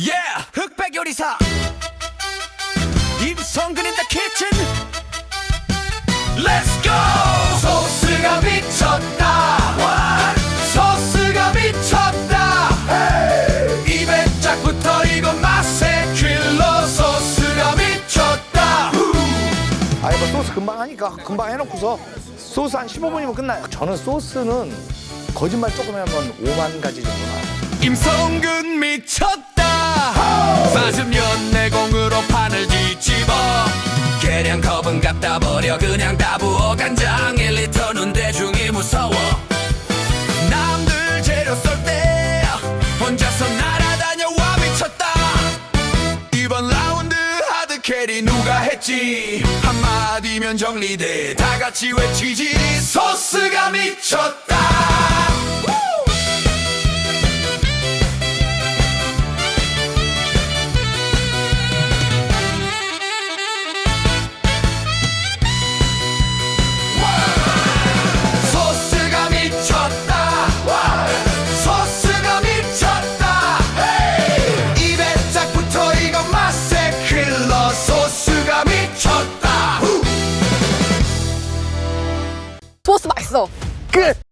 Yeah! 흑백 요리사 임성근 in the kitchen Let's go! 소스가 미쳤다 소스가 미쳤다 입에 쫙 붙어 이거 맛의 킬러 소스가 미쳤다 아 이거 소스 금방 하니까 금방 해놓고서 소스 한 15분이면 끝나요. 저는 소스는 거짓말 조금 하면 5만 가지 정도 나와요. 임성근 미쳤다 버려. 그냥 다 부어 간장 1리터는 대중이 무서워. 남들 재료 쏠 때 혼자서 날아다녀 와 미쳤다. 이번 라운드 하드 캐리 누가 했지? 한마디면 정리돼. 다 같이 외치지. 소스가 미쳤다 소스 맛있어. 끝!